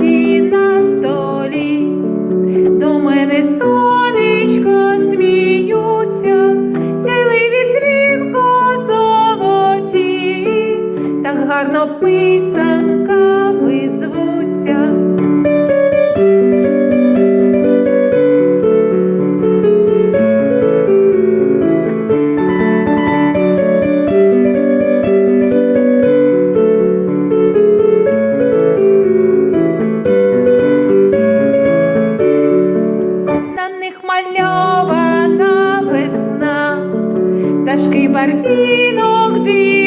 квіті на столі, до мене сонечко сміються, сяйливі дзвінко золоті, так гарно писанка. Мальована весна, Ташки барвінок дві.